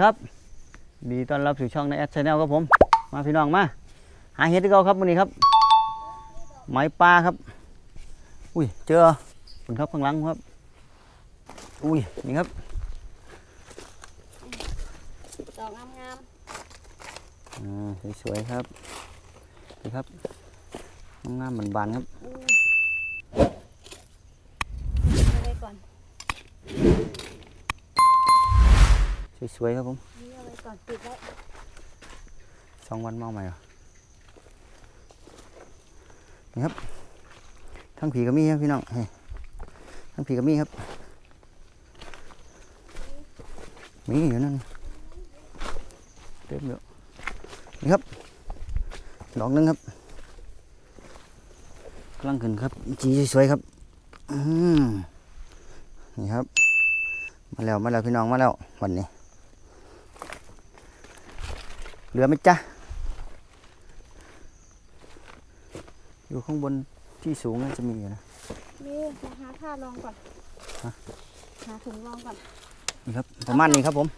ครับ ดีต้อนรับสู่ช่องในแอดชาแนลครับผม มาพี่น้องมา หาเห็ดที่เขาครับวันนี้ครับไม้ปลาครับ อุ้ยเจอคุณครับข้างหลังครับ อุ้ยนี่ครับดอกงามอ่าสวยๆครับนี่ครับงามๆเหมือนบานครับ สวยๆครับผมนี่เอาไว้ก่อนปิดไว้สองวันเมาใหม่เหรอนี่ครับ ทั้งผีก็มีครับพี่น้องเฮ้ยทั้งผีก็มีครับมีอยู่นั่นเต็มเลยนี่ครับดอกหนึงครับกำลังขึ้นครับจีสวยๆครับอืมนี่ครับ มาแล้วมาแล้วพี่น้องมาแล้ววันนี้ เหลือไหมจ๊ะ อยู่ข้างบนที่สูงน่าจะมีอยู่นะนี่มาหาผ้ารองก่อนฮะหาถุงรองก่อน นี่ครับประมาณนี้ครับผม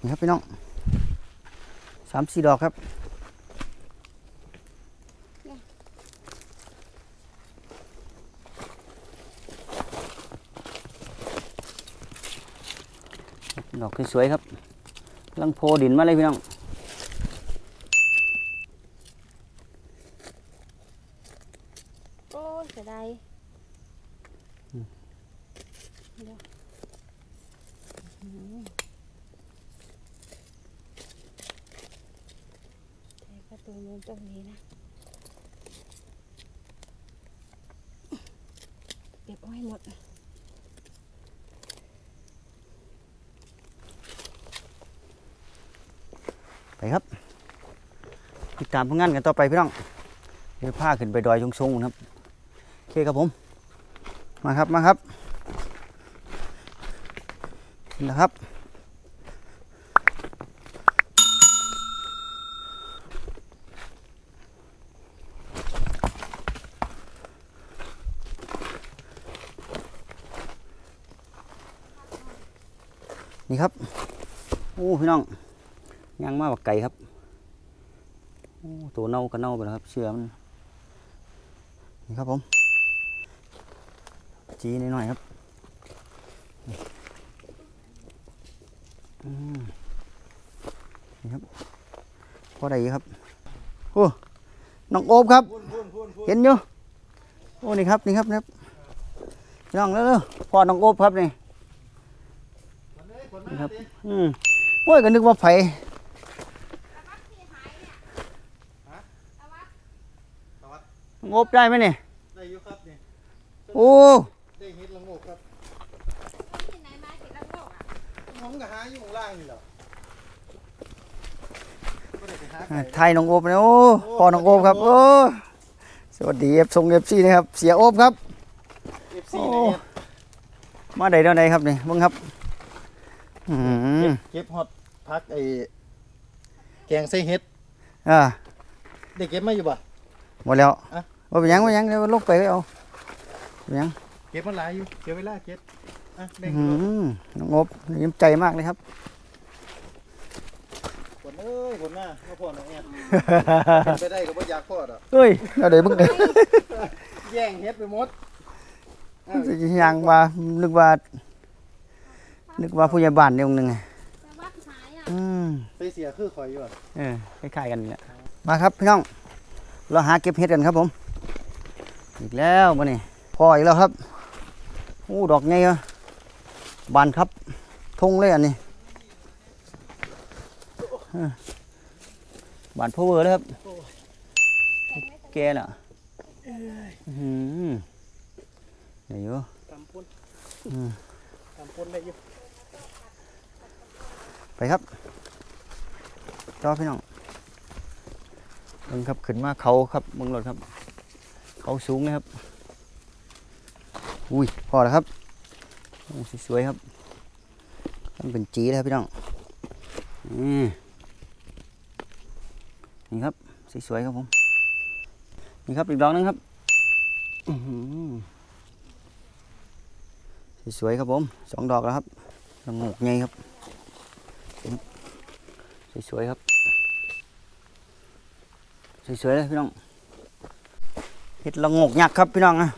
นี่ครับพี่น้องสามสี่ดอกครับดอกสวยๆครับกำ ลังโพดินมาเลยพี่น้องโอ้เสียดายเดี๋ยวอื้อหือใช้ประตูมุมตรงนี้นะเก็บเอาให้หมด ไปครับ ติดตามผลงานกันต่อไปพี่น้องเดี๋ยวพาขึ้นไปดอยชงชงครับโอเคครับผม มาครับมาครับนะครับนี่ครับ โอ้ พี่น้อง ย่างมาบักไก่ครับตัวเน่าก็เน่าไปแล้วครับ เชื่อมันนี่ครับผม จีนิดหน่อยครับนี่ครับพอได้ครับโอ้น้องโอบครับ เห็นอยู่โอ้นี่ครับนี่ครับนี่ครับน้องแล้วพ่อน้องโอบครับนี่นี่ครับ อืมโอ้ยก็นึกว่าไผ งบได้ไหมเนี่ยได้อยู่ครับนี่โอ้ได้เฮ็ดละโงกครับที่ไหนมาเก็บแล้วก็อะผมก็หาอยู่ข้างล่างนี่แหละบ่ได้ไปหาไก่ไทยน้องโอบเนี่ยโอ้พ่อน้องโอบครับโอ้สวัสดีเอฟทรงเอฟซีนะครับ เสียโอบครับ FC โอ้ในเฮ็ดมาได้เท่าไหครับนี่มึงครับอืมเก็บฮอตพักไอ้แกงใส่เฮ็ดอ่าได้เก็บมาอยู่บ่หมดแล้วอะ ว่าเป็นหยังว่าเป็นหยังเดี๋ยวลงไปไว้เอาเป็นหยังเก็บมาหลายอยู่เก็บเวลาเก็บอะแบ่งอืกันมน้องโอบยิ้มใจมากเลยครับคนเอ้ยคนหน้าบ่พอน้องแอดเป็นไปได้ก็บ่อยากพอดอกเฮ้ยเอาเดี๋ยวมึงแย่งเฮ็ดไปหมดอ้าวสิยังว่านึกว่า นึกว่าผู้ใหญ่บ้านเนี่ยองค์หนึงไงแต่วัดหายอะ อืม ไปเสียคือข่อยอยู่อะ เออคล้ายๆกันนี่แหละมาครับพี่น้อง เราหาเก็บเห็ดกันครับผม อีกแล้วมานี่พออีกแล้วครับโอ้ดอกไงวะบานครับทงเลยอันนี้เออบานพาวเวอร์เลยครับ แกน่ะอื้อหือเดี๋ยวอยู่ตำปุ้นอืมตำปุ้นได้อยู่ไปครับจอพี่น้องเบิ่งครับขึ้นมาเขาครับเบิ่งรถครับ เขาสูงเลยครับ อุ้ยพอแล้วครับสวยๆครับมันเป็นจีแล้วครับพี่น้องนี่นี่ครับสวยๆครับผมนี่ครับอีกดอกนึงครับสวยๆครับผมสองดอกแล้วครับละงกไงครับสวยๆครับสวยๆเลยพี่น้อง เห็ดละงกยักษ์ครับพี่น้องนะ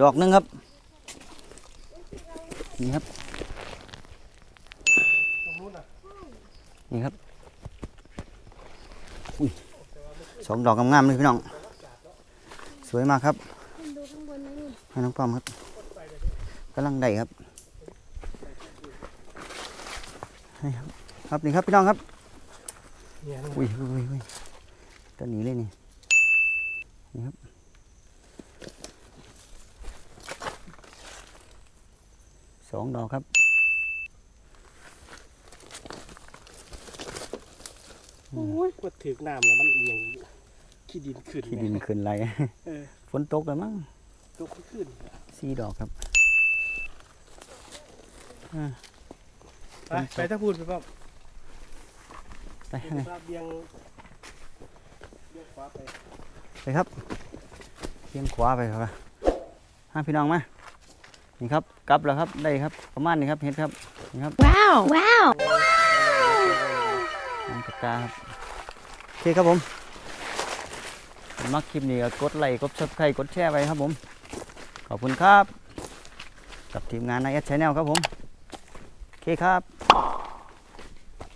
ดอกหนึงครับนี่ครับนี่ครับอุ้ยสองดอกงามๆเลยพี่น้อง สวยมากครับให้น้องป้อมครับกำลังได้ครับให้ครับนี่ครับพี่น้องครับอุ้ยอุ้ยอุ้ยอุ้ยตัวหนีเลยนี่นี่ครับ สองดอกครับโอ้ยกดถือกน้ำแล้วมันอีหยังขี้ดินขึ้นที่ดินขึ้นไหลเออฝนตกแล้วมั้งตกขึ้นสี่ดอกครับไปไปถ้าพูดไปป้อมไปเดี๋ยวภาพเบียงเบียงขวาไปไปครับเพียงขวาไปครับห้าพี่น้องมานี่ครับ กลับแล้วครับได้ครับประมาณนี้ครับเห็ดครับนี่ครับว้าวว้าวน้ำปากกาครับโอเคครับผมมักคลิปนี้ก็กดไลค์กดซับสไครต์กดแชร์ไว้ครับผม ขอบคุณครับ กับทีมงานนายแอดชแนลครับผม โอเคครับ